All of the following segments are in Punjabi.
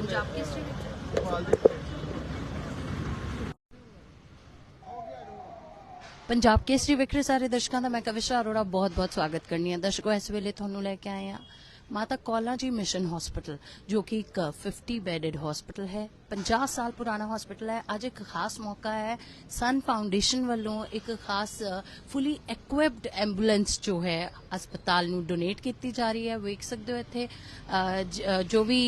ਪੰਜਾਬ ਕੇਸਰੀ ਵਿੱਚ। ਪੰਜਾਬ ਕੇਸਰੀ ਵਿਖਰੇ ਸਾਰੇ ਦਰਸ਼ਕਾਂ ਦਾ ਮੈਂ ਕਵਿਸ਼ਾ ਅਰੋੜਾ ਬਹੁਤ-ਬਹੁਤ ਸਵਾਗਤ ਕਰਨੀ ਹੈ। ਦਰਸ਼ਕੋ, ਇਸ ਵੇਲੇ ਤੁਹਾਨੂੰ ਲੈ ਕੇ ਆਏ ਆ ਮਾਤਾ ਕੌਲਾ ਜੀ ਮਿਸ਼ਨ ਹਸਪੀਟਲ ਜੋ ਕਿ ਇੱਕ 50 ਬੈਡਡ ਹਸਪੀਟਲ ਹੈ 50 ਸਾਲ ਪੁਰਾਣਾ ਹਸਪੀਟਲ ਹੈ ਅੱਜ ਇੱਕ ਖਾਸ ਮੌਕਾ ਹੈ ਸਨ ਫਾਊਂਡੇਸ਼ਨ ਵੱਲੋਂ ਇੱਕ ਖਾਸ ਫੁੱਲੀ ਇਕਵਿਪਡ ਐਂਬੂਲੈਂਸ ਜੋ ਹੈ ਹਸਪਤਾਲ ਨੂੰ ਡੋਨੇਟ ਕੀਤੀ ਜਾ ਰਹੀ ਹੈ ਵੇਖ ਸਕਦੇ ਹੋ ਇੱਥੇ ਜੋ ਵੀ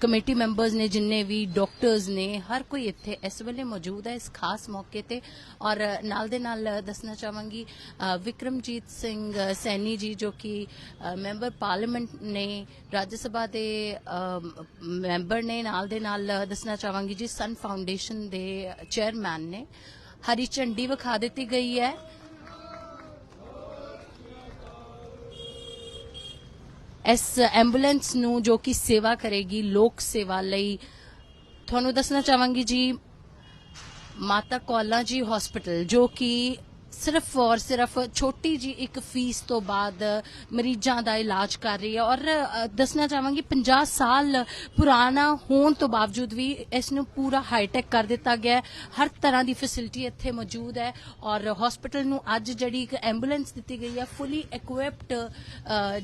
ਕਮੇਟੀ ਮੈਂਬਰਸ ਨੇ ਜਿੰਨੇ ਵੀ ਡਾਕਟਰਸ ਨੇ ਹਰ ਕੋਈ ਇੱਥੇ ਇਸ ਵੇਲੇ ਮੌਜੂਦ ਹੈ ਇਸ ਖਾਸ ਮੌਕੇ ਤੇ ਔਰ ਨਾਲ ਦੇ ਨਾਲ ਦੱਸਣਾ ਚਾਹਾਂਗੀ ਵਿਕਰਮਜੀਤ ਸਿੰਘ ਅਹ, ਸੈਣੀ ਜੀ ਜੋ ਕਿ ਮੈਂਬਰ ਪਾਰਲੀਮੈਂਟ ਨੇ ਰਾਜ ਸਭਾ ਦੇ ਮੈਂਬਰ ਨੇ ਨਾਲ ਦੇ ਨਾਲ ਦੱਸਣਾ ਚਾਹਾਂਗੀ ਜੀ ਸਨ ਫਾਊਂਡੇਸ਼ਨ ਦੇ ਚੇਅਰਮੈਨ ਨੇ। ਹਰੀ ਝੰਡੀ ਵਿਖਾ ਦਿੱਤੀ ਗਈ ਹੈ। ਇਸ ਐਂਬੂਲੈਂਸ ਨੂੰ ਜੋ ਕਿ ਸੇਵਾ ਕਰੇਗੀ, ਲੋਕ ਸੇਵਾ ਲਈ, ਤੁਹਾਨੂੰ ਦੱਸਣਾ ਚਾਹਾਂਗੀ ਜੀ, ਮਾਤਾ ਕੌਲਾ ਜੀ ਹਸਪੀਟਲ ਜੋ ਕਿ ਸਿਰਫ ਔਰ ਸਿਰਫ ਛੋਟੀ ਜੀ ਇੱਕ ਫੀਸ ਤੋਂ ਬਾਅਦ ਮਰੀਜ਼ਾਂ ਦਾ ਇਲਾਜ ਕਰ ਰਹੀ ਹੈ। ਔਰ ਦੱਸਣਾ ਚਾਹਾਂਗੀ 50 ਸਾਲ ਪੁਰਾਣਾ ਹੋਣ ਤੋਂ ਬਾਵਜੂਦ ਵੀ ਇਸ ਨੂੰ ਪੂਰਾ ਹਾਈਟੈਕ ਕਰ ਦਿੱਤਾ ਗਿਆ ਹੈ। ਹਰ ਤਰ੍ਹਾਂ ਦੀ ਫੈਸਿਲਿਟੀ ਇੱਥੇ ਮੌਜੂਦ ਹੈ। ਔਰ ਹਸਪੀਟਲ ਨੂੰ ਅੱਜ ਜਿਹੜੀ ਇੱਕ ਐਂਬੂਲੈਂਸ ਦਿੱਤੀ ਗਈ ਹੈ ਫੁੱਲੀ ਇਕਵਿਪਡ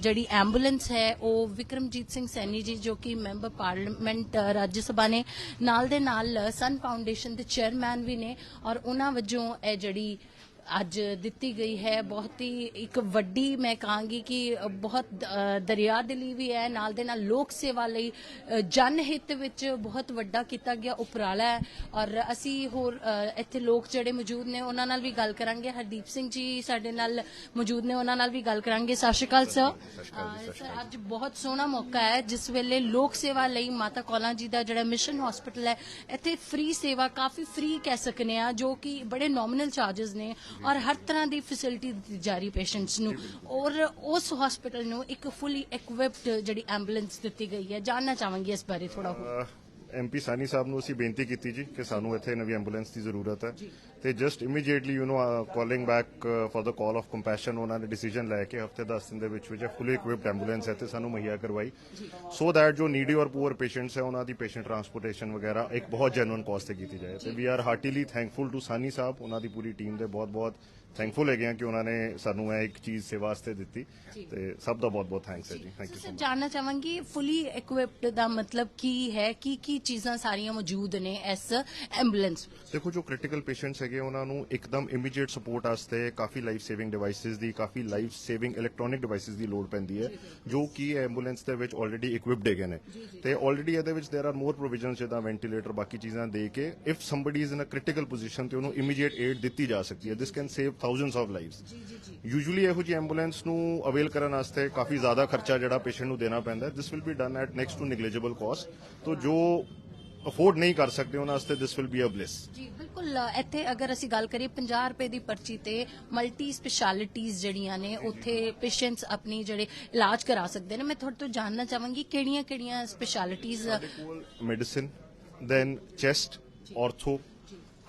ਜਿਹੜੀ ਐਂਬੂਲੈਂਸ ਹੈ, ਉਹ ਵਿਕਰਮਜੀਤ ਸਿੰਘ ਸੈਣੀ ਜੀ, ਜੋ ਕਿ ਮੈਂਬਰ ਪਾਰਲੀਮੈਂਟ ਰਾਜ ਸਭਾ ਨੇ, ਨਾਲ ਦੇ ਨਾਲ ਸਨ ਫਾਊਂਡੇਸ਼ਨ ਦੇ ਚੇਅਰਮੈਨ ਵੀ ਨੇ। ਔਰ ਉਹਨਾਂ ਵਜੋਂ ਇਹ ਜਿਹੜੀ ਅੱਜ ਦਿੱਤੀ ਗਈ ਹੈ। ਬਹੁਤ ਹੀ ਇੱਕ ਵੱਡੀ ਮੈਂ ਕਹਾਂਗੀ ਕਿ ਬਹੁਤ ਦਰਿਆ ਦਿਲੀ ਵੀ ਹੈ। ਨਾਲ ਦੇ ਨਾਲ ਲੋਕ ਸੇਵਾ ਲਈ ਜਨ ਹਿੱਤ ਵਿੱਚ ਬਹੁਤ ਵੱਡਾ ਕੀਤਾ ਗਿਆ ਉਪਰਾਲਾ ਹੈ। ਔਰ ਅਸੀਂ ਹੋਰ ਇੱਥੇ ਲੋਕ ਜਿਹੜੇ ਮੌਜੂਦ ਨੇ ਉਹਨਾਂ ਨਾਲ ਵੀ ਗੱਲ ਕਰਾਂਗੇ। ਹਰਦੀਪ ਸਿੰਘ ਜੀ ਸਾਡੇ ਨਾਲ ਮੌਜੂਦ ਨੇ ਉਹਨਾਂ ਨਾਲ ਵੀ ਗੱਲ ਕਰਾਂਗੇ। ਸਤਿ ਸ਼੍ਰੀ ਅਕਾਲ ਸਰ। ਅੱਜ ਬਹੁਤ ਸੋਹਣਾ ਮੌਕਾ ਹੈ। ਜਿਸ ਵੇਲੇ ਲੋਕ ਸੇਵਾ ਲਈ ਮਾਤਾ ਕੌਲਾਂ ਜੀ ਦਾ ਜਿਹੜਾ ਮਿਸ਼ਨ ਹਸਪੀਟਲ ਹੈ ਇੱਥੇ ਫ੍ਰੀ ਸੇਵਾ ਕਾਫੀ ਫ੍ਰੀ ਕਹਿ ਸਕਨੇ ਆ ਜੋ ਕਿ ਬੜੇ ਨੋਮੀਨਲ ਚਾਰजेस ਨੇ। ਔਰ ਹਰ ਤਰ੍ਹਾਂ ਦੀ ਫੈਸਿਲਿਟੀ ਦਿੱਤੀ ਜਾ ਰਹੀ ਪੇਸ਼ੈਂਟਸ ਨੂੰ ਔਰ ਉਸ ਹਸਪੀਟਲ ਨੂੰ ਇੱਕ ਫੁੱਲੀ ਇਕਵਿਪਡ ਜਿਹੜੀ ਐਂਬੂਲੈਂਸ ਦਿੱਤੀ ਗਈ ਹੈ। ਜਾਨਣਾ ਚਾਹਾਂਗੀ ਇਸ ਬਾਰੇ ਥੋੜਾ ਹੋਰ। ਐਮਪੀ ਸਾਨੀ ਸਾਹਿਬ ਨੂੰ ਅਸੀਂ ਬੇਨਤੀ ਕੀਤੀ ਜੀ ਕਿ ਸਾਨੂੰ ਇੱਥੇ ਨਵੀਂ ਐਂਬੂਲੈਂਸ ਦੀ ਜ਼ਰੂਰਤ ਹੈ। ਤੇ just immediately you know calling back for the call of compassion ਉਹਨਾਂ ਨੇ ਡਿਸੀਜਨ ਲੈ ਕੇ ਹਫ਼ਤੇ 10 ਦਿਨ ਦੇ ਵਿੱਚ ਵਿੱਚ ਫੁੱਲੀ ਇਕਵਿਪਡ ਐਂਬੂਲੈਂਸ ਇੱਥੇ ਸਾਨੂੰ ਮੁਹੱਈਆ ਕਰਵਾਈ। ਸੋ ਦੈਟ ਜੋ ਨੀਡੀ ਔਰ ਪੂਅਰ ਪੇਸ਼ੈਂਟਸ ਹੈ ਉਹਨਾਂ ਦੀ ਪੇਸ਼ੈਂਟ ਟਰਾਂਸਪੋਰਟੇਸ਼ਨ ਵਗੈਰਾ ਇੱਕ ਬਹੁਤ ਜੈਨੂਨ ਕਾਸਟ ਤੇ ਕੀਤੀ ਜਾਏ। ਤੇ we are heartily thankful to Sawhney sahib ਉਹਨਾਂ ਦੀ ਪੂਰੀ ਟੀਮ ਦੇ ਬਹੁਤ ਬਹੁਤ ਥੈਂਕਫੁਲ ਹੈਗੇ ਆ ਕਿ ਉਹਨਾਂ ਨੇ ਸਾਨੂੰ ਇਹ ਇੱਕ ਚੀਜ਼ ਸੇਵਾ ਵਾਸਤੇ ਦਿੱਤੀ ਤੇ ਸਭ ਦਾ ਬਹੁਤ ਬਹੁਤ ਥੈਂਕਸ ਹੈ ਜੀ ਥੈਂਕ ਯੂ ਸਰ ਜਾਨਣਾ ਚਾਹਾਂਗੀ ਫੁੱਲੀ ਇਕਵਿਪਡ ਦਾ ਮਤਲਬ ਕੀ ਹੈ ਕੀ ਕੀ ਚੀਜ਼ਾਂ ਸਾਰੀਆਂ ਮੌਜੂਦ ਨੇ ਇਸ ਐਂਬੂਲੈਂਸ ਵਿੱਚ ਦੇਖੋ ਜੋ ਕ੍ਰਿਟੀਕਲ ਪੇਸ਼ੈਂਟਸ ਹੈਗੇ ਉਹਨਾਂ ਨੂੰ ਇੱਕਦਮ ਇਮੀਡੀਏਟ ਸਪੋਰਟ ਵਾਸਤੇ ਕਾਫੀ ਲਾਈਫ ਸੇਵਿੰਗ ਡਿਵਾਈਸਿਸ ਦੀ ਕਾਫੀ ਲਾਈਫ ਸੇਵਿੰਗ ਇਲੈਕਟ੍ਰੋਨਿਕ ਡਿਵਾਈਸਿਸ ਦੀ ਲੋੜ ਪੈਂਦੀ ਹੈ ਜੋ ਕਿ ਐਂਬੂਲੈਂਸ ਦੇ ਵਿੱਚ ਆਲਰੇਡੀ ਇਕਵਿਪਡ ਹੈਗੇ ਨੇ ਤੇ ਆਲਰੇਡੀ ਇਹਦੇ ਵਿੱਚ देयर ਆਰ ਮੋਰ ਪ੍ਰੋਵੀਜ਼ਨਸ ਜਿੱਦਾਂ ਵੈਂਟੀਲੇਟਰ ਬਾਕੀ ਚੀਜ਼ਾਂ ਦੇ ਕੇ if somebody is in a critical position ਤੇ ਉਹਨੂੰ ਇਮੀਡੀਏਟ ਏਡ ਦਿੱਤੀ ਜਾ ਸਕਦੀ ਹੈ this can save thousands of lives usually ਇਹੋ ਜਿਹੀ ਐਂਬੂਲੈਂਸ ਨੂੰ ਅਵੇਲ ਕਰਨ ਵਾਸਤੇ ਕਾਫੀ ਜ਼ਿਆਦਾ ਖਰਚਾ ਜਿਹੜਾ ਪੇਸ਼ੈਂਟ ਨੂੰ ਦੇਣਾ ਪੈਂਦਾ this will be done at next to negligible cost ਤੋਂ ਜੋ ਅਫੋਰਡ ਨਹੀਂ ਕਰ ਸਕਦੇ ਉਹਨਾਂ ਵਾਸਤੇ this will be a bliss ਜੀ ਬਿਲਕੁਲ ਇੱਥੇ ਅਗਰ ਅਸੀਂ ਗੱਲ ਕਰੀਏ 50 ਰੁਪਏ ਦੀ ਪਰਚੀ ਤੇ ਮਲਟੀ ਸਪੈਸ਼ਲਿਟੀਆਂ ਜਿਹੜੀਆਂ ਨੇ ਉੱਥੇ ਪੇਸ਼ੈਂਟਸ ਆਪਣੀ ਜਿਹੜੇ ਇਲਾਜ ਕਰਾ ਸਕਦੇ ਨੇ। ਮੈਂ ਤੁਹਾਡੇ ਤੋਂ ਜਾਣਨਾ ਚਾਹਾਂਗੀ ਕਿਹੜੀਆਂ ਕਿਹੜੀਆਂ ਸਪੈਸ਼ਲਿਟੀਆਂ medicine then chest ortho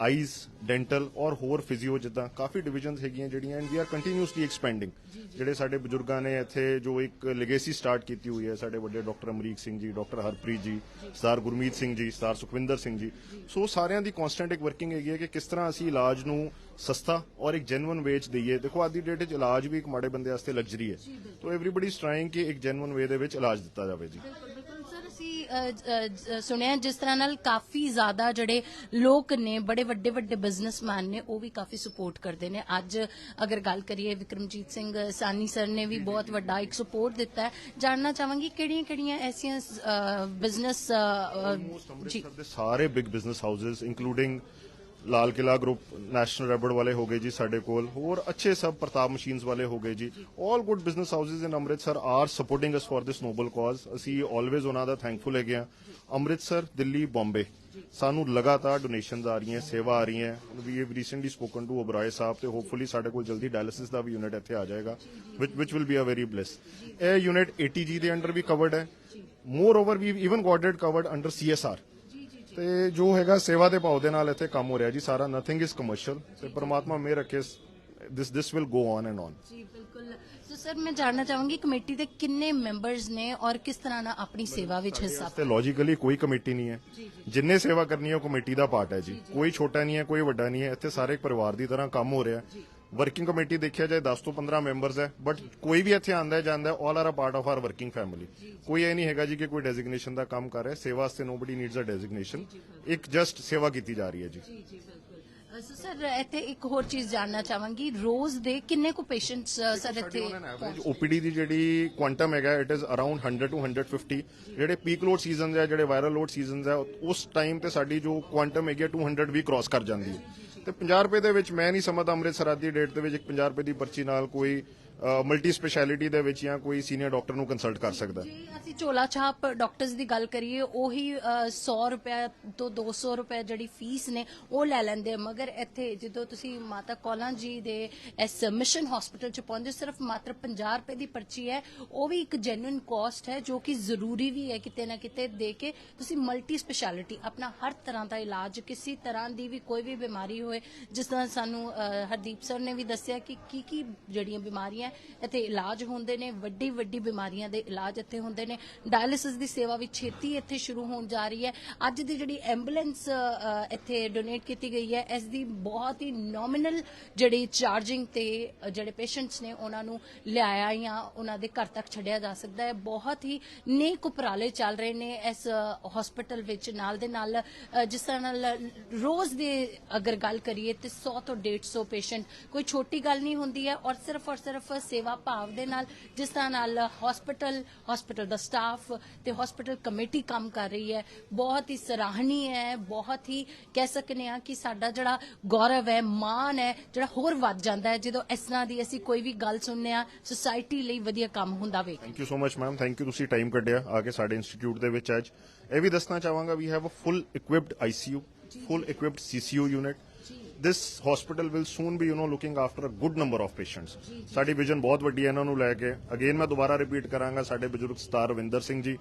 eyes dental ਔਰ ਹੋਰ ਫਿਜ਼ੀਓ ਜਿੱਦਾਂ ਕਾਫੀ ਡਿਵੀਜ਼ਨਸ ਹੈਗੀਆਂ ਜਿਹੜੀਆਂ and we are continuously expanding ਜਿਹੜੇ ਸਾਡੇ ਬਜ਼ੁਰਗਾਂ ਨੇ ਇੱਥੇ ਜੋ ਇੱਕ ਲੈਗੇਸੀ ਸਟਾਰਟ ਕੀਤੀ ਹੋਈ ਹੈ ਸਾਡੇ ਵੱਡੇ ਡਾਕਟਰ ਅਮਰੀਕ ਸਿੰਘ ਜੀ ਡਾਕਟਰ ਹਰਪ੍ਰੀਤ ਜੀ ਸਰਦਾਰ ਗੁਰਮੀਤ ਸਿੰਘ ਜੀ ਸਰਦਾਰ ਸੁਖਵਿੰਦਰ ਸਿੰਘ ਜੀ। ਸੋ ਸਾਰਿਆਂ ਦੀ ਕਨਸਟੈਂਟ ਇੱਕ ਵਰਕਿੰਗ ਹੈਗੀ ਹੈ ਕਿ ਕਿਸ ਤਰ੍ਹਾਂ ਅਸੀਂ ਇਲਾਜ ਨੂੰ ਸਸਤਾ ਔਰ ਇੱਕ ਜੈਨੂਇਨ ਵੇਚ ਦਈਏ। ਦੇਖੋ ਅੱਜ ਦੀ ਡੇਟ 'ਚ ਇਲਾਜ ਵੀ ਇੱਕ ਮਾੜੇ ਬੰਦੇ ਵਾਸਤੇ ਲਗਜ਼ਰੀ ਹੈ। ਸੋ ਐਵਰੀਬਾਡੀ ਇਜ਼ ਟਰਾਈਂਗ ਕਿ ਇੱਕ ਜੈਨੂਇਨ ਵੇ ਦੇ ਵਿੱਚ ਇਲਾਜ ਦਿੱਤਾ ਜਾਵੇ ਜੀ ਬਿਲਕੁਲ ਬਿਲਕੁਲ ਸਰ ਅਸੀਂ ਅ, ਅ, ਜ- ਸੁਣਿਆ ਜਿਸ ਤਰ੍ਹਾਂ ਨਾਲ ਕਾਫੀ ਜ਼ਿਆਦਾ ਜਿਹੜੇ ਲੋਕ ਨੇ ਬੜੇ ਵੱਡੇ ਵੱਡੇ ਬਿਜ਼ਨਸਮੈਨ ਨੇ ਉਹ ਵੀ ਕਾਫੀ ਸਪੋਰਟ ਕਰਦੇ ਨੇ। ਅੱਜ ਅਗਰ ਗੱਲ ਕਰੀਏ ਵਿਕਰਮਜੀਤ ਸਿੰਘ ਸਾਨੀ ਸਰ ਨੇ ਵੀ ਬਹੁਤ ਵੱਡਾ ਇੱਕ ਸਪੋਰਟ ਦਿੱਤਾ ਹੈ। ਜਾਣਨਾ ਚਾਹਾਂਗੀ ਕਿਹੜੀਆਂ ਕਿਹੜੀਆਂ ਐਸੀਆਂ ਬਿਜ਼ਨਸ ਦੇ ਸਾਰੇ big business houses including Lal Qila group national ਰੈਬਡ ਵਾਲੇ ਹੋ ਗਏ ਜੀ ਸਾਡੇ ਕੋਲ। ਹੋਰ ਅੱਛੇ ਸਭ ਪ੍ਰਤਾਪ ਮਸ਼ੀਨਸ ਵਾਲੇ ਹੋ ਗਏ ਜੀ। 올 good business houses in Amritsar are supporting us for this noble cause ਅਸੀਂ ਆਲਵੇਜ਼ ਉਹਨਾਂ ਦਾ ਥੈਂਕਫੁਲ ਹੈਗੇ ਆ ਅੰਮ੍ਰਿਤਸਰ ਦਿੱਲੀ ਬੰਬੇ ਸਾਨੂੰ ਲਗਾਤਾਰ ਡੋਨੇਸ਼ਨਸ ਆ ਰਹੀਆਂ, ਸੇਵਾ ਆ ਰਹੀਆਂ। We have recently spoken to Oberoi sahib ਤੇ ਹੋਪਫੁਲੀ ਸਾਡੇ ਕੋਲ ਜਲਦੀ ਡਾਇਲਿਸਿਸ ਦਾ ਵੀ ਯੂਨਿਟ ਇੱਥੇ ਆ ਜਾਏਗਾ which which will be a very bless ਇਹ ਯੂਨਿਟ 80G ਦੇ ਅੰਡਰ ਵੀ ਕਵਰਡ ਹੈ। Moreover we even got it covered under CSR ਤੇ ਜੋ ਹੈਗਾ ਸੇਵਾ ਦੇ ਭਾਵ ਦੇ ਨਾਲ ਇੱਥੇ ਕੰਮ ਹੋ ਰਿਹਾ ਜੀ ਸਾਰਾ ਨਥਿੰਗ ਇਜ਼ ਕਮਰਸ਼ੀਅਲ ਤੇ ਪ੍ਰਮਾਤਮਾ ਮਿਹਰ ਰੱਖੇ this this will go on and on ਜੀ ਬਿਲਕੁਲ। ਸੋ ਸਰ ਮੈਂ ਜਾਣਨਾ ਚਾਹਾਂਗੀ ਕਮੇਟੀ ਦੇ ਕਿੰਨੇ ਮੈਂਬਰਸ ਨੇ ਔਰ ਕਿਸ ਤਰ੍ਹਾਂ ਨਾਲ ਆਪਣੀ ਸੇਵਾ ਵਿੱਚ ਹਿੱਸਾ ਤੇ ਲੌਜੀਕਲੀ ਕੋਈ ਕਮੇਟੀ ਨਹੀਂ ਹੈ। ਜਿੰਨੇ ਸੇਵਾ ਕਰਨੀ ਹੈ ਉਹ ਕਮੇਟੀ ਦਾ ਪਾਰਟ ਹੈ ਜੀ। ਕੋਈ ਛੋਟਾ ਨਹੀਂ ਹੈ ਕੋਈ ਵੱਡਾ ਨਹੀਂ ਹੈ। ਇੱਥੇ ਸਾਰੇ ਇੱਕ ਪਰਿਵਾਰ ਦੀ ਤਰ੍ਹਾਂ ਕੰਮ ਹੋ ਰਿਹਾ। ਵਰਕਿੰਗ ਕਮੇਟੀ ਦੇਖਿਆ ਜਾਏ 10 ਤੋਂ 15 ਮੈਂਬਰਸ ਹੈ ਬਟ ਕੋਈ ਵੀ ਇੱਥੇ ਆਂਦਾ ਜਾਂਦਾ all are a part of our working family ਕੋਈ ਇਹ ਨਹੀਂ ਹੈਗਾ ਜੀ ਕਿ ਕੋਈ ਡੈਜ਼ਿਗਨੇਸ਼ਨ ਦਾ ਕੰਮ ਕਰ ਰਿਹਾ ਸੇਵਾ ਵਾਸਤੇ ਨੋਬਡੀ ਨੀਡਸ ਅ ਡੈਜ਼ਿਗਨੇਸ਼ਨ ਇੱਕ ਜਸਟ ਸੇਵਾ ਕੀਤੀ ਜਾ ਰਹੀ ਹੈ ਜੀ। ਜੀ ਜੀ ਬਿਲਕੁਲ। ਸੋ ਸਰ ਇੱਥੇ ਇੱਕ ਹੋਰ ਚੀਜ਼ ਜਾਣਨਾ ਚਾਹਾਂਗੀ ਰੋਜ਼ ਦੇ ਕਿੰਨੇ ਕੁ ਪੇਸ਼ੈਂਟਸ ਸਰ ਇੱਥੇ ਓਪੀਡੀ ਦੀ ਜਿਹੜੀ ਕੁਆਂਟਮ ਹੈਗਾ ਇਟ ਇਜ਼ ਅਰਾਊਂਡ 100 ਟੂ 150 ਜਿਹੜੇ ਪੀਕ ਲੋਡ ਸੀਜ਼ਨਸ ਹੈ ਜਿਹੜੇ ਵਾਇਰਲ ਲੋਡ ਸੀਜ਼ਨਸ ਹੈ ਉਸ ਟਾਈਮ ਤੇ ਸਾਡੀ ਜੋ ਕੁਆਂਟਮ ਹੈਗੀ ਹੈ 200 ਵੀ ਕ੍ਰਾਸ ਕਰ ਜਾਂਦੀ ਹੈ। ਤੇ 50 ਰੁਪਏ ਦੇ ਵਿੱਚ ਮੈਂ ਨਹੀਂ ਸਮਝਦਾ ਅੰਮ੍ਰਿਤਸਰ ਅੱਜ ਦੀ ਡੇਟ ਦੇ ਵਿੱਚ ਇੱਕ 50 ਰੁਪਏ ਦੀ ਪਰਚੀ ਨਾਲ ਕੋਈ ਮਲਟੀ ਸਪੈਸ਼ਲਿਟੀ ਦੇ ਵਿੱਚ ਜਾਂ ਕੋਈ ਸੀਨੀਅਰ ਡਾਕਟਰ ਨੂੰ ਕੰਸਲਟ ਕਰ ਸਕਦਾ। ਹੈ ਅਸੀਂ ਝੋਲਾ ਛਾਪ ਡਾਕਟਰਸ ਦੀ ਗੱਲ ਕਰੀਏ ਉਹੀ ਅ, 100 ਰੁਪਏ ਤੋਂ 200 ਰੁਪਏ ਜਿਹੜੀ ਫੀਸ ਨੇ ਉਹ ਲੈ ਲੈਂਦੇ ਮਗਰ ਇੱਥੇ ਜਦੋਂ ਤੁਸੀਂ ਮਾਤਾ ਕੋਲਾਂ ਜੀ ਦੇ ਇਸ ਮਿਸ਼ਨ ਹਸਪੀਟਲ ਚ ਪਹੁੰਚੇ ਸਿਰਫ ਮਾਤਰ 50 ਰੁਪਏ ਦੀ ਪਰਚੀ ਹੈ। ਉਹ ਵੀ ਇੱਕ ਜੈਨੂਇਨ ਕਾਸਟ ਹੈ ਜੋ ਕਿ ਜ਼ਰੂਰੀ ਵੀ ਹੈ ਕਿਤੇ ਨਾ ਕਿਤੇ ਦੇ ਕੇ ਤੁਸੀਂ ਮਲਟੀ ਸਪੈਸ਼ਲਿਟੀ ਆਪਣਾ ਹਰ ਤਰ੍ਹਾਂ ਦਾ ਇਲਾਜ ਕਿਸੇ ਤਰ੍ਹਾਂ ਦੀ ਵੀ ਕੋਈ ਵੀ ਬਿਮਾਰੀ ਹੋਏ। ਜਿਸ ਤਰ੍ਹਾਂ ਸਾਨੂੰ ਹਰਦੀਪ ਸਰ ਨੇ ਵੀ ਦੱਸਿਆ ਕਿ ਕੀ ਕੀ ਜਿਹੜੀਆਂ ਬਿਮਾਰੀਆਂ ਇੱਥੇ ਇਲਾਜ ਹੁੰਦੇ ਨੇ, ਵੱਡੀ ਵੱਡੀ ਬਿਮਾਰੀਆਂ ਦੇ ਇਲਾਜ ਇੱਥੇ ਹੁੰਦੇ ਨੇ। ਡਾਇਲਿਸਿਸ ਦੀ ਸੇਵਾ ਵੀ ਛੇਤੀ ਇੱਥੇ ਸ਼ੁਰੂ ਹੋਣ ਜਾ ਰਹੀ ਹੈ। ਅੱਜ ਦੀ ਜਿਹੜੀ ਐਂਬੂਲੈਂਸ ਇੱਥੇ ਡੋਨੇਟ ਕੀਤੀ ਗਈ ਹੈ, ਇਸ ਦੀ ਬਹੁਤ ਹੀ ਨੋਮੀਨਲ ਜਿਹੜੀ ਚਾਰਜਿੰਗ ਤੇ ਜਿਹੜੇ ਪੇਸ਼ੈਂਟਸ ਨੇ ਉਹਨਾਂ ਨੂੰ ਲਿਆਇਆ ਜਾਂ ਉਹਨਾਂ ਦੇ ਘਰ ਤੱਕ ਛੱਡਿਆ ਜਾ ਸਕਦਾ ਹੈ। ਬਹੁਤ ਹੀ ਨੇਕ ਉਪਰਾਲੇ ਚੱਲ ਰਹੇ ਨੇ ਇਸ ਹਸਪੀਟਲ ਵਿੱਚ ਨਾਲ ਦੇ ਨਾਲ। ਜਿਸ ਤਰ੍ਹਾਂ ਨਾਲ ਰੋਜ਼ ਦੇ ਅਗਰ ਗੱਲ ਕਰੀਏ ਤੇ 100 ਤੋਂ 150 ਪੇਸ਼ੈਂਟ ਕੋਈ ਛੋਟੀ ਗੱਲ ਨਹੀਂ ਹੁੰਦੀ ਹੈ ਔਰ ਸਿਰਫ ਔਰ ਸਿਰਫ ਸੇਵਾ ਭਾਵ ਦੇ ਨਾਲ ਜਿਸ ਤਰ੍ਹਾਂ ਨਾਲ ਹਸਪੀਟਲ ਹਸਪੀਟਲ ਦਾ ਸਟਾਫ ਤੇ ਹਸਪੀਟਲ ਕਮੇਟੀ ਕੰਮ ਕਰ ਰਹੀ ਹੈ ਬਹੁਤ ਹੀ ਸਰਾਹਨੀ ਹੈ ਬਹੁਤ ਹੀ ਕਹਿ ਸਕਨੇ ਆ ਕਿ ਸਾਡਾ ਜਿਹੜਾ ਗੌਰਵ ਹੈ ਮਾਣ ਹੈ ਜਿਹੜਾ ਹੋਰ ਵੱਧ ਜਾਂਦਾ ਹੈ ਜਦੋਂ ਇਸ ਤਰ੍ਹਾਂ ਦੀ ਅਸੀਂ ਕੋਈ ਵੀ ਗੱਲ ਸੁਣਨੇ ਆ ਸੁਸਾਇਟੀ ਲਈ ਵਧੀਆ ਕੰਮ ਹੁੰਦਾ ਵੇਖ thank you so much ma'am thank you ਤੁਸੀਂ ਟਾਈਮ ਕੱਢਿਆ ਆ ਕੇ ਸਾਡੇ ਇੰਸਟੀਚਿਊਟ ਦੇ ਵਿੱਚ ਅੱਜ। ਇਹ ਵੀ ਦੱਸਣਾ ਚਾਹਾਂਗਾ we have a full equipped ICU full equipped CCU unit this hospital will soon be you know looking after a good number of patients ਸਾਡੀ ਵਿਜ਼ਨ ਬਹੁਤ ਵੱਡੀ ਹੈ ਇਹਨਾਂ ਨੂੰ ਲੈ ਕੇ ਅਗੇਨ ਮੈਂ ਦੁਬਾਰਾ ਰਿਪੀਟ ਕਰਾਂਗਾ ਸਾਡੇ ਬਜ਼ੁਰਗ ਸਰਦਾਰ ਰਵਿੰਦਰ ਸਿੰਘ ਜੀ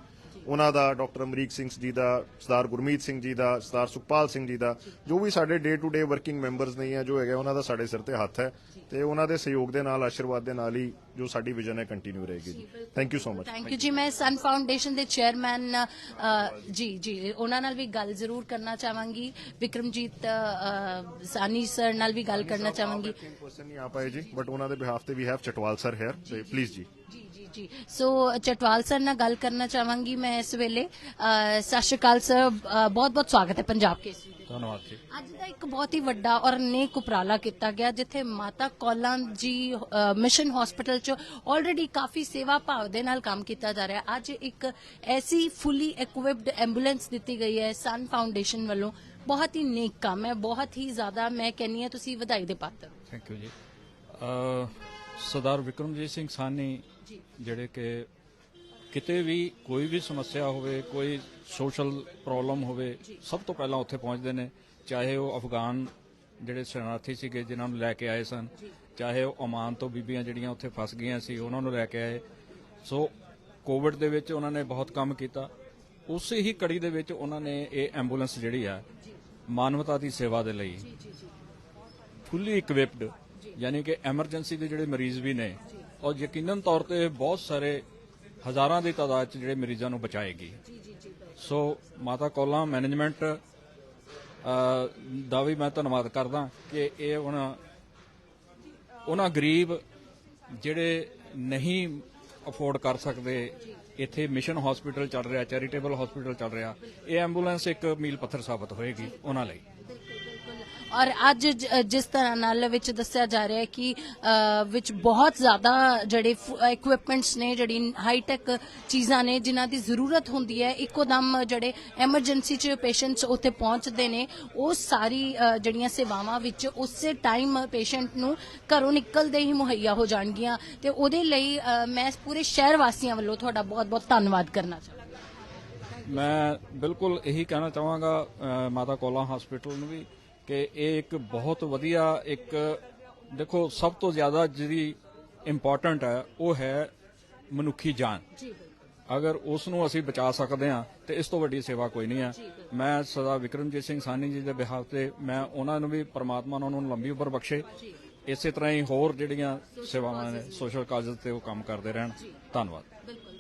ਉਹਨਾਂ ਦਾ ਡਾਕਟਰ ਅਮਰੀਕ ਸਿੰਘ ਜੀ ਦਾ ਸਰਦਾਰ ਗੁਰਮੀਤ ਸਿੰਘ ਜੀ ਦਾ ਸਰਦਾਰ ਸੁਖਪਾਲ ਸਿੰਘ ਜੀ ਦਾ ਜੋ ਵੀ ਸਾਡੇ day to day working members ਨਹੀਂ ਹੈ ਜੋ ਹੈਗਾ ਉਹਨਾਂ ਦਾ ਸਾਡੇ ਸਿਰ ਤੇ ਹੱਥ ਹੈ। ਤੇ ਉਹਨਾਂ ਦੇ ਸਹਿਯੋਗ ਦੇ ਨਾਲ ਆਸ਼ੀਰਵਾਦ ਦੇ ਨਾਲ ਹੀ ਜੋ ਸਾਡੀ ਵਿਜ਼ਨ ਹੈ ਕੰਟੀਨਿਊ ਰਹੇਗੀ ਜੀ। Thank you so much thank you ਜੀ। ਮੈਂ ਸਨ ਫਾਊਂਡੇਸ਼ਨ ਦੇ ਚੇਅਰਮੈਨ ਜੀ ਜੀ ਉਹਨਾਂ ਨਾਲ ਵੀ ਗੱਲ ਜ਼ਰੂਰ ਕਰਨਾ ਚਾਹਾਂਗੀ। ਵਿਕਰਮਜੀਤ ਸਾਨੀ ਸਰ ਨਾਲ ਵੀ ਗੱਲ ਕਰਨਾ ਚਾਹਾਂਗੀ। ਪਰਸਨ ਨਹੀਂ ਆ ਪਾਏ ਜੀ ਬਟ ਉਹਨਾਂ ਦੇ ਬਿਹਾਫ ਤੇ we have Chatwal sir here please ਜੀ। ਜੀ। ਸੋ ਚਟਵਾਲ ਸਰ ਨਾਲ ਗੱਲ ਕਰਨਾ ਚਾਹਾਂਗੀ ਮੈਂ ਇਸ ਵੇਲੇ। ਸਤਿ ਸ਼੍ਰੀ ਅਕਾਲ ਸਰ ਬਹੁਤ ਬਹੁਤ ਸਵਾਗਤ ਹੈ ਪੰਜਾਬ ਕੇਸਰੀ ਦੇ ਧੰਨਵਾਦ ਜੀ। ਅੱਜ ਦਾ ਇੱਕ ਬਹੁਤ ਹੀ ਵੱਡਾ ਔਰ ਨੇਕ ਉਪਰਾਲਾ ਕੀਤਾ ਗਿਆ ਜਿੱਥੇ ਮਾਤਾ ਕੌਲਾਂ ਜੀ ਮਿਸ਼ਨ ਹਸਪੀਟਲ ਚ ਆਲਰੇਡੀ ਕਾਫੀ ਸੇਵਾ ਭਾਵ ਦੇ ਨਾਲ ਕੰਮ ਕੀਤਾ ਜਾ ਰਿਹਾ। ਅੱਜ ਇੱਕ ਐਸੀ ਫੁੱਲੀ ਇਕਵਿਪਡ ਐਂਬੂਲੈਂਸ ਦਿੱਤੀ ਗਈ ਹੈ ਸਨ ਫਾਊਂਡੇਸ਼ਨ ਵੱਲੋਂ। ਬਹੁਤ ਹੀ ਨੇਕ ਕੰਮ ਹੈ ਬਹੁਤ ਹੀ ਜ਼ਿਆਦਾ ਮੈਂ ਕਹਿੰਨੀ ਆ ਤੁਸੀਂ ਵਧਾਈ ਦੇ ਪਾਤਰ। ਥੈਂਕ ਯੂ ਜੀ। ਸਰਦਾਰ ਵਿਕਰਮਜੀਤ ਸਿੰਘ ਸਾਨੀ ਜਿਹੜੇ ਕਿ ਕਿਤੇ ਵੀ ਕੋਈ ਵੀ ਸਮੱਸਿਆ ਹੋਵੇ ਕੋਈ ਸੋਸ਼ਲ ਪ੍ਰੋਬਲਮ ਹੋਵੇ ਸਭ ਤੋਂ ਪਹਿਲਾਂ ਉੱਥੇ ਪਹੁੰਚਦੇ ਨੇ। ਚਾਹੇ ਉਹ ਅਫਗਾਨ ਜਿਹੜੇ ਸ਼ਰਨਾਰਥੀ ਸੀਗੇ ਜਿਨ੍ਹਾਂ ਨੂੰ ਲੈ ਕੇ ਆਏ ਸਨ ਚਾਹੇ ਉਹ ਓਮਾਨ ਤੋਂ ਬੀਬੀਆਂ ਜਿਹੜੀਆਂ ਉੱਥੇ ਫਸ ਗਈਆਂ ਸੀ ਉਹਨਾਂ ਨੂੰ ਲੈ ਕੇ ਆਏ। ਸੋ ਕੋਵਿਡ ਦੇ ਵਿੱਚ ਉਹਨਾਂ ਨੇ ਬਹੁਤ ਕੰਮ ਕੀਤਾ। ਉਸੇ ਹੀ ਕੜੀ ਦੇ ਵਿੱਚ ਉਹਨਾਂ ਨੇ ਇਹ ਐਂਬੂਲੈਂਸ ਜਿਹੜੀ ਆ ਮਾਨਵਤਾ ਦੀ ਸੇਵਾ ਦੇ ਲਈ ਫੁੱਲੀ ਇਕਵਿਪਡ ਯਾਨੀ ਕਿ ਐਮਰਜੈਂਸੀ ਦੇ ਜਿਹੜੇ ਮਰੀਜ਼ ਵੀ ਨੇ ਔਰ ਯਕੀਨਨ ਤੌਰ ਤੇ ਬਹੁਤ ਸਾਰੇ ਹਜ਼ਾਰਾਂ ਦੀ ਤਾਦਾਦ 'ਚ ਜਿਹੜੇ ਮਰੀਜ਼ਾਂ ਨੂੰ ਬਚਾਏਗੀ। ਸੋ ਮਾਤਾ ਕੌਲਾਂ ਮੈਨੇਜਮੈਂਟ ਦਾ ਵੀ ਮੈਂ ਧੰਨਵਾਦ ਕਰਦਾ ਕਿ ਇਹ ਹੁਣ ਉਹਨਾਂ ਗਰੀਬ ਜਿਹੜੇ ਨਹੀਂ ਅਫੋਰਡ ਕਰ ਸਕਦੇ ਇੱਥੇ ਮਿਸ਼ਨ ਹਸਪੀਟਲ ਚੱਲ ਰਿਹਾ ਚੈਰੀਟੇਬਲ ਹਸਪੀਟਲ ਚੱਲ ਰਿਹਾ ਇਹ ਐਂਬੂਲੈਂਸ ਇੱਕ ਮੀਲ ਪੱਥਰ ਸਾਬਤ ਹੋਏਗੀ ਉਹਨਾਂ ਲਈ। ਔਰ ਅੱਜ ਜਿਸ ਤਰ੍ਹਾਂ ਨਾਲ ਵਿੱਚ ਦੱਸਿਆ ਜਾ ਰਿਹਾ ਹੈ ਕਿ ਵਿੱਚ ਬਹੁਤ ਜ਼ਿਆਦਾ ਜਿਹੜੇ ਇਕਵਿਪਮੈਂਟਸ ਨੇ, ਜਿਹੜੀ ਹਾਈ ਟੈਕ ਚੀਜ਼ਾਂ ਨੇ, ਜਿਨ੍ਹਾਂ ਦੀ ਜ਼ਰੂਰਤ ਹੁੰਦੀ ਹੈ, ਇੱਕੋ ਦਮ ਜਿਹੜੇ ਐਮਰਜੈਂਸੀ 'ਚ ਪੇਸ਼ੈਂਟਸ ਉੱਥੇ ਪਹੁੰਚਦੇ ਨੇ, ਉਹ ਸਾਰੀ ਜਿਹੜੀਆਂ ਸੇਵਾਵਾਂ ਵਿੱਚ ਉਸੇ ਟਾਈਮ ਪੇਸ਼ੈਂਟ ਨੂੰ ਘਰੋਂ ਨਿਕਲਦੇ ਹੀ ਮੁਹੱਈਆ ਹੋ ਜਾਣਗੀਆਂ। ਤੇ ਉਹਦੇ ਲਈ ਮੈਂ ਪੂਰੇ ਸ਼ਹਿਰ ਵਾਸੀਆਂ ਵੱਲੋਂ ਤੁਹਾਡਾ ਬਹੁਤ-ਬਹੁਤ ਧੰਨਵਾਦ ਕਰਨਾ ਚਾਹੁੰਦਾ। ਮੈਂ ਬਿਲਕੁਲ ਇਹੀ ਕਹਿਣਾ ਚਾਹਾਂਗਾ ਮਾਤਾ ਕੋਲਾ ਹਸਪੀਟਲ ਨੂੰ ਵੀ। ਕਿ ਇਹ ਇੱਕ ਬਹੁਤ ਵਧੀਆ ਇੱਕ ਦੇਖੋ ਸਭ ਤੋਂ ਜ਼ਿਆਦਾ ਜਿਹੜੀ ਇੰਪੋਰਟੈਂਟ ਹੈ ਉਹ ਹੈ ਮਨੁੱਖੀ ਜਾਨ। ਜੀ ਅਗਰ ਉਸ ਨੂੰ ਅਸੀਂ ਬਚਾ ਸਕਦੇ ਹਾਂ ਤੇ ਇਸ ਤੋਂ ਵੱਡੀ ਸੇਵਾ ਕੋਈ ਨਹੀਂ ਹੈ। ਮੈਂ ਸਦਾ ਵਿਕਰਮਜੀਤ ਸਿੰਘ ਸਾਨੀ ਜੀ ਦੇ ਬਿਹਾਫ ਤੇ ਮੈਂ ਉਹਨਾਂ ਨੂੰ ਵੀ ਪ੍ਰਮਾਤਮਾ ਉਹਨਾਂ ਨੂੰ ਲੰਬੀ ਉਮਰ ਬਖਸ਼ੇ। ਇਸੇ ਤਰ੍ਹਾਂ ਹੀ ਹੋਰ ਜਿਹੜੀਆਂ ਸੇਵਾਵਾਂ ਨੇ ਸੋਸ਼ਲ ਕਾਜ਼ਸ ਤੇ ਉਹ ਕੰਮ ਕਰਦੇ ਰਹਿਣ। ਧੰਨਵਾਦ।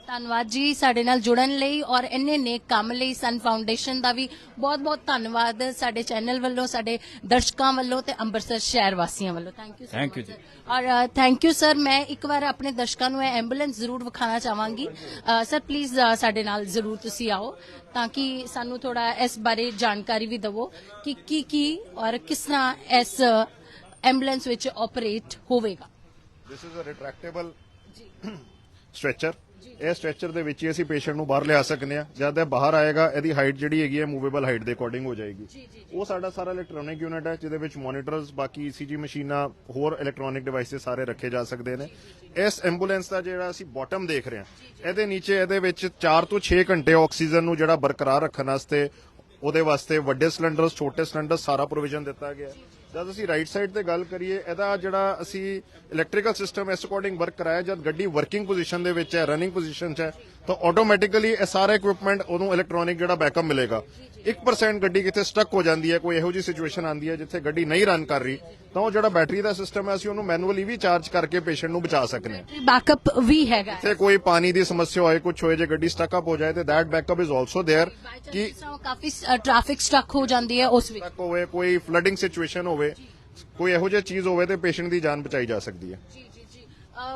ਧੰਨਵਾਦ ਜੀ ਸਾਡੇ ਨਾਲ ਜੁੜਨ ਲਈ ਔਰ ਇੰਨੇ ਨੇਕ ਕੰਮ ਲਈ ਸਨ ਫਾਊਂਡੇਸ਼ਨ ਦਾ ਵੀ। ਬਹੁਤ-ਬਹੁਤ ਧੰਨਵਾਦ ਸਾਡੇ ਚੈਨਲ ਵੱਲੋਂ ਸਾਡੇ ਦਰਸ਼ਕਾਂ ਵੱਲੋਂ ਤੇ ਅੰਮ੍ਰਿਤਸਰ ਸ਼ਹਿਰ ਵਾਸੀਆਂ ਵੱਲੋਂ। ਥੈਂਕ ਯੂ Thank you ਜੀ। ਔਰ ਥੈਂਕ ਯੂ ਸਰ ਮੈਂ ਇੱਕ ਵਾਰ ਆਪਣੇ ਦਰਸ਼ਕਾਂ ਨੂੰ ਇਹ ਐਂਬੂਲੈਂਸ ਜ਼ਰੂਰ ਵਿਖਾਣਾ ਚਾਹਾਂਗੀ। ਸਰ ਪਲੀਜ਼ ਸਾਡੇ ਨਾਲ ਜ਼ਰੂਰ ਤੁਸੀਂ ਆਓ ਤਾਂ ਕਿ ਸਾਨੂੰ ਥੋੜਾ ਇਸ ਬਾਰੇ ਜਾਣਕਾਰੀ ਵੀ ਦਿਵੋ ਕਿ ਕੀ ਕੀ ਔਰ ਕਿਸ ਤਰ੍ਹਾਂ ਇਸ ਐਂਬੂਲੈਂਸ ਵਿੱਚ ਆਪਰੇਟ ਹੋਵੇਗਾ। This is a retractable stretcher ਇਹ ਸਟ੍ਰੈਚਰ ਦੇ ਵਿੱਚ ਹੀ ਅਸੀਂ ਪੇਸ਼ੈਂਟ ਨੂੰ ਬਾਹਰ ਲਿਆ ਸਕਨੇ ਆ। ਜਦ ਇਹ ਬਾਹਰ ਆਏਗਾ ਇਹਦੀ ਹਾਈਟ ਜਿਹੜੀ ਹੈਗੀ ਹੈ ਮੂਵੇਬਲ ਹਾਈਟ ਦੇ ਅਕੋਰਡਿੰਗ ਹੋ ਜਾਏਗੀ। ਉਹ ਸਾਡਾ ਸਾਰਾ ਇਲੈਕਟ੍ਰੋਨਿਕ ਯੂਨਿਟ ਹੈ ਜਿਹਦੇ ਵਿੱਚ ਮੋਨੀਟਰਸ ਬਾਕੀ ਈਸੀਜੀ ਮਸ਼ੀਨਾਂ ਹੋਰ ਇਲੈਕਟ੍ਰੋਨਿਕ ਡਿਵਾਈਸਸ ਸਾਰੇ ਰੱਖੇ ਜਾ ਸਕਦੇ ਨੇ। ਇਸ ਐਂਬੂਲੈਂਸ ਦਾ ਜਿਹੜਾ ਅਸੀਂ ਬਾਟਮ ਦੇਖ ਰਹੇ ਹਾਂ ਇਹਦੇ ਨੀਚੇ ਇਹਦੇ ਵਿੱਚ 4 ਤੋਂ 6 ਘੰਟੇ ਆਕਸੀਜਨ ਨੂੰ ਜਿਹੜਾ ਬਰਕਰਾਰ ਰੱਖਣ ਵਾਸਤੇ ਉਹਦੇ ਵਾਸਤੇ ਵੱਡੇ ਸਿਲੰਡਰਸ ਛੋਟੇ ਸਿਲੰਡਰਸ ਸਾਰਾ ਪ੍ਰੋਵੀਜ਼ਨ ਦਿੱਤਾ ਗਿਆ। ਜਦ ਅਸੀਂ ਰਾਈਟ ਸਾਈਡ ਤੇ ਗੱਲ ਕਰੀਏ ਇਹਦਾ ਜਿਹੜਾ ਅਸੀਂ ਇਲੈਕਟ੍ਰੀਕਲ ਸਿਸਟਮ ਇਸ ਅਕੋਰਡਿੰਗ ਵਰਕ ਕਰਾਇਆ ਜਦ ਗੱਡੀ ਵਰਕਿੰਗ ਪੋਜੀਸ਼ਨ ਦੇ ਵਿੱਚ ਹੈ ਰਨਿੰਗ ਪੋਜੀਸ਼ਨ 'ਚ ਹੈ ਤਾਂ ਆਟੋਮੈਟਿਕਲੀ ਇਹ ਸਾਰਾ ਇਕਵਿਪਮੈਂਟ ਉਹਨੂੰ ਇਲੈਕਟ੍ਰੋਨਿਕ ਜਿਹੜਾ ਬੈਕਅਪ ਮਿਲੇਗਾ। 1% ਗੱਡੀ ਕਿਤੇ ਸਟਕ ਹੋ ਜਾਂਦੀ ਹੈ ਕੋਈ ਇਹੋ ਜਿਹੀ ਸਿਚੁਏਸ਼ਨ ਆਉਂਦੀ ਹੈ ਜਿੱਥੇ ਗੱਡੀ ਨਹੀਂ ਰਨ ਕਰ ਰਹੀ ਤਾਂ ਉਹ ਜਿਹੜਾ ਬੈਟਰੀ ਦਾ ਸਿਸਟਮ ਹੈ ਅਸੀਂ ਉਹਨੂੰ ਮੈਨੂਅਲੀ ਵੀ ਚਾਰਜ ਕਰਕੇ ਪੇਸ਼ੈਂਟ ਨੂੰ ਬਚਾ ਸਕਦੇ ਹਾਂ। ਬੈਕਅਪ ਵੀ ਹੈਗਾ। ਇੱਥੇ ਕੋਈ ਪਾਣੀ ਦੀ ਸਮੱਸਿਆ ਹੋਏ ਕੁਝ ਹੋਏ ਜੇ ਗੱਡੀ ਸਟਕ ਅਪ ਹੋ ਜਾਏ ਤੇ that backup is also there ਕਿ ਕਾਫੀ ਟ੍ਰੈਫਿਕ ਸਟਕ ਹੋ ਜਾਂਦੀ ਹੈ ਉਸ ਵਿੱਚ। ਤੱਕ ਹੋਵੇ ਕੋਈ ਫਲੱਡਿੰਗ ਸਿਚੁਏਸ਼ਨ ਹੋਵੇ ਕੋਈ ਇਹੋ ਜਿਹੀ ਚੀਜ਼ ਹੋਵੇ ਤੇ ਪੇਸ਼ੈਂਟ ਦੀ ਜਾਨ ਬਚਾਈ ਜਾ ਸਕਦੀ ਹੈ।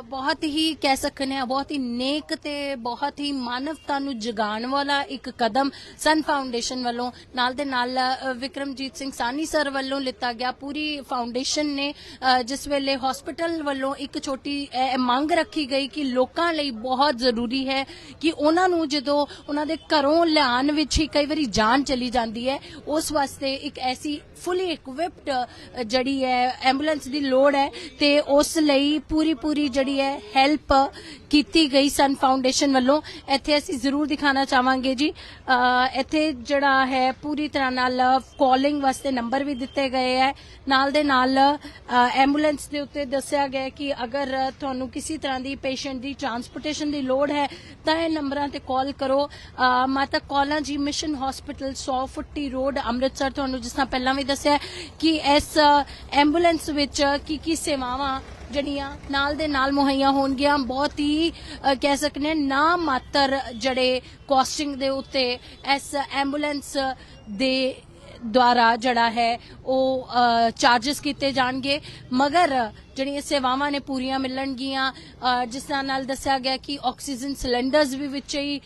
ਬਹੁਤ ਹੀ ਕਹਿ ਸਕਨੇ ਆ, ਬਹੁਤ ਹੀ ਨੇਕ ਤੇ ਬਹੁਤ ਹੀ ਮਾਨਵਤਾ ਨੂੰ ਜਗਾਉਣ ਵਾਲਾ ਇੱਕ ਕਦਮ ਸਨ ਫਾਊਂਡੇਸ਼ਨ ਵੱਲੋਂ ਨਾਲ ਦੇ ਨਾਲ ਵਿਕਰਮਜੀਤ ਸਿੰਘ ਸਾਨੀ ਸਰ ਵੱਲੋਂ ਲਿੱਤਾ ਗਿਆ। ਪੂਰੀ ਫਾਊਂਡੇਸ਼ਨ ਨੇ ਜਿਸ ਵੇਲੇ ਹਸਪੀਟਲ ਵੱਲੋਂ ਇੱਕ ਛੋਟੀ ਮੰਗ ਰੱਖੀ ਗਈ ਕਿ ਲੋਕਾਂ ਲਈ ਬਹੁਤ ਜ਼ਰੂਰੀ ਹੈ ਕਿ ਉਹਨਾਂ ਨੂੰ ਜਦੋਂ ਉਹਨਾਂ ਦੇ ਘਰੋਂ ਲਿਆਉਣ ਵਿੱਚ ਹੀ ਕਈ ਵਾਰੀ ਜਾਨ ਚਲੀ ਜਾਂਦੀ ਹੈ, ਉਸ ਵਾਸਤੇ ਇੱਕ ਐਸੀ ਫੁੱਲੀ ਇਕਵਿਪਡ ਜਿਹੜੀ ਹੈ ਐਂਬੂਲੈਂਸ ਦੀ ਲੋੜ ਹੈ ਤੇ ਉਸ ਲਈ ਪੂਰੀ ਪੂਰੀ ਜਿਹੜੀ ਹੈ ਹੈਲਪ ਕੀਤੀ ਗਈ ਸਨ ਫਾਊਂਡੇਸ਼ਨ ਵੱਲੋਂ। ਇੱਥੇ ਅਸੀਂ ਜ਼ਰੂਰ ਦਿਖਾਣਾ ਚਾਹਾਂਗੇ ਜੀ। ਇੱਥੇ ਜਿਹੜਾ ਹੈ, ਪੂਰੀ ਤਰ੍ਹਾਂ ਨਾਲ ਕਾਲਿੰਗ ਵਾਸਤੇ ਨੰਬਰ ਵੀ ਦਿੱਤੇ ਗਏ ਹੈ। ਨਾਲ ਦੇ ਨਾਲ ਐਂਬੂਲੈਂਸ ਦੇ ਉੱਤੇ ਦੱਸਿਆ ਗਿਆ ਕਿ ਅਗਰ ਤੁਹਾਨੂੰ ਕਿਸੇ ਤਰ੍ਹਾਂ ਦੀ ਪੇਸ਼ੈਂਟ ਦੀ ਟਰਾਂਸਪੋਰਟੇਸ਼ਨ ਦੀ ਲੋੜ ਹੈ, ਤਾਂ ਇਹ ਨੰਬਰਾਂ ਤੇ ਕਾਲ ਕਰੋ। ਮਾਤਾ ਕੌਲਾਂ ਜੀ ਮਿਸ਼ਨ ਹਸਪੀਟਲ 100 ਫੁੱਟੀ ਰੋਡ ਅੰਮ੍ਰਿਤਸਰ ਤੁਹਾਨੂੰ ਜਿਸ ਤਰ੍ਹਾਂ ਪਹਿਲਾਂ ਵੀ ਦੱਸਿਆ ਕਿ ਇਸ ਐਂਬੂਲੈਂਸ ਵਿੱਚ ਕੀ ਕੀ ਸੇਵਾਵਾਂ ਜਿਹੜੀਆਂ ਨਾਲ ਦੇ ਨਾਲ ਮੁਹੱਈਆ ਹੋਣਗੀਆਂ ਬਹੁਤ ਹੀ ਕਹਿ ਸਕਨੇ ਹਾਂ, ਨਾ ਮਾਤਰ ਜਿਹੜੇ ਕੋਸਟਿੰਗ ਦੇ ਉੱਤੇ ਇਸ ਐਂਬੂਲੈਂਸ ਦੇ ਦੁਆਰਾ ਜਿਹੜਾ ਹੈ ਉਹ ਚਾਰजेस ਕੀਤੇ ਜਾਣਗੇ। ਮਗਰ ਜਿਹੜੀਆਂ ਸੇਵਾਵਾਂ ਨੇ ਪੂਰੀਆਂ ਮਿਲਣਗੀਆਂ ਜਿਸ ਤਰ੍ਹਾਂ ਨਾਲ ਦੱਸਿਆ ਗਿਆ ਕਿ ਆਕਸੀਜਨ ਸਿਲੰਡਰਸ ਵੀ ਵਿੱਚ ਹੀ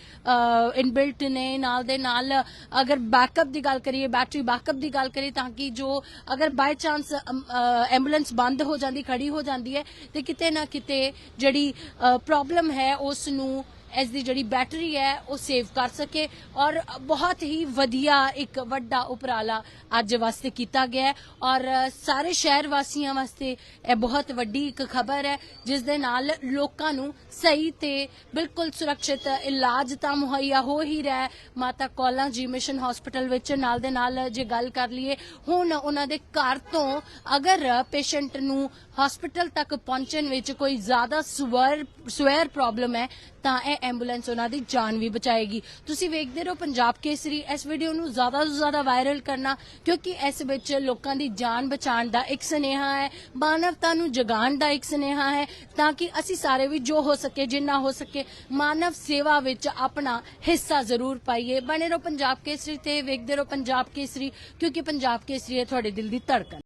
ਇਨਬਿਲਟ ਨੇ ਨਾਲ ਦੇ ਨਾਲ। ਅਗਰ ਬੈਕਅਪ ਦੀ ਗੱਲ ਕਰੀਏ ਬੈਟਰੀ ਬੈਕਅਪ ਦੀ ਗੱਲ ਕਰੀਏ, ਤਾਂ ਕਿ ਜੋ ਅਗਰ ਬਾਈ ਚਾਂਸ ਐਂਬੂਲੈਂਸ ਬੰਦ ਹੋ ਜਾਂਦੀ, ਖੜੀ ਹੋ ਜਾਂਦੀ ਹੈ, ਤੇ ਕਿਤੇ ਨਾ ਕਿਤੇ ਜਿਹੜੀ ਪ੍ਰੋਬਲਮ ਹੈ, ਉਸ ਨੂੰ ਇਸ ਦੀ ਜਿਹੜੀ ਬੈਟਰੀ ਹੈ, ਉਹ ਸੇਵ ਕਰ ਸਕੇ ਔਰ ਬਹੁਤ ਹੀ ਵਧੀਆ ਇੱਕ ਵੱਡਾ ਉਪਰਾਲਾ ਅੱਜ ਵਾਸਤੇ ਕੀਤਾ ਗਿਆ ਔਰ ਸਾਰੇ ਸ਼ਹਿਰ ਵਾਸੀਆਂ ਵਾਸਤੇ ਇਹ ਬਹੁਤ ਵੱਡੀ ਇੱਕ ਖਬਰ ਹੈ, ਜਿਸ ਦੇ ਨਾਲ ਲੋਕਾਂ ਨੂੰ ਸਹੀ ਤੇ ਬਿਲਕੁਲ ਸੁਰੱਖਿਅਤ ਇਲਾਜ ਤਾਂ ਮੁਹੱਈਆ ਹੋ ਹੀ ਰਿਹਾ ਮਾਤਾ ਕੌਲਾਂ ਜੀ ਮਿਸ਼ਨ ਹਸਪੀਟਲ ਵਿੱਚ ਨਾਲ ਦੇ ਨਾਲ ਜੇ ਗੱਲ ਕਰ ਲਈਏ, ਹੁਣ ਉਹਨਾਂ ਦੇ ਘਰ ਤੋਂ ਅਗਰ ਪੇਸ਼ੈਂਟ ਨੂੰ ਹਸਪੀਟਲ ਤੱਕ ਪਹੁੰਚਣ ਵਿੱਚ ਕੋਈ ਜ਼ਿਆਦਾ ਸਵਰ ਸਵੈਰ ਪ੍ਰੋਬਲਮ ਹੈ, ਤਾਂ ਇਹ ਐਂਬੂਲੈਂਸ ਉਹਨਾਂ ਦੀ ਜਾਨ ਵੀ ਬਚਾਏਗੀ। ਤੁਸੀਂ ਵੇਖਦੇ ਰਹੋ ਪੰਜਾਬ ਕੇਸਰੀ, ਇਸ ਵੀਡੀਓ ਨੂੰ ਜ਼ਿਆਦਾ ਤੋਂ ਜ਼ਿਆਦਾ ਵਾਇਰਲ ਕਰਨਾ, ਕਿਉਂਕਿ ਇਸ ਵਿੱਚ ਲੋਕਾਂ ਦੀ ਜਾਨ ਬਚਾਉਣ ਦਾ ਇੱਕ ਸੁਨੇਹਾ ਹੈ, ਮਾਨਵਤਾ ਨੂੰ ਜਗਾਉਣ ਦਾ ਇੱਕ ਸੁਨੇਹਾ ਹੈ, ਤਾਂ ਕਿ ਅਸੀਂ ਸਾਰੇ ਵੀ ਜੋ ਹੋ ਸਕੇ, ਜਿੰਨਾ ਹੋ ਸਕੇ, ਮਾਨਵ ਸੇਵਾ ਵਿੱਚ ਆਪਣਾ ਹਿੱਸਾ ਜ਼ਰੂਰ ਪਾਈਏ। ਬਣੇ ਰਹੋ ਪੰਜਾਬ ਕੇਸਰੀ ਤੇ ਵੇਖਦੇ ਰਹੋ ਪੰਜਾਬ ਕੇਸਰੀ, ਕਿਉਂਕਿ ਪੰਜਾਬ ਕੇਸਰੀ ਹੈ ਤੁਹਾਡੇ ਦਿਲ ਦੀ ਧੜਕਨ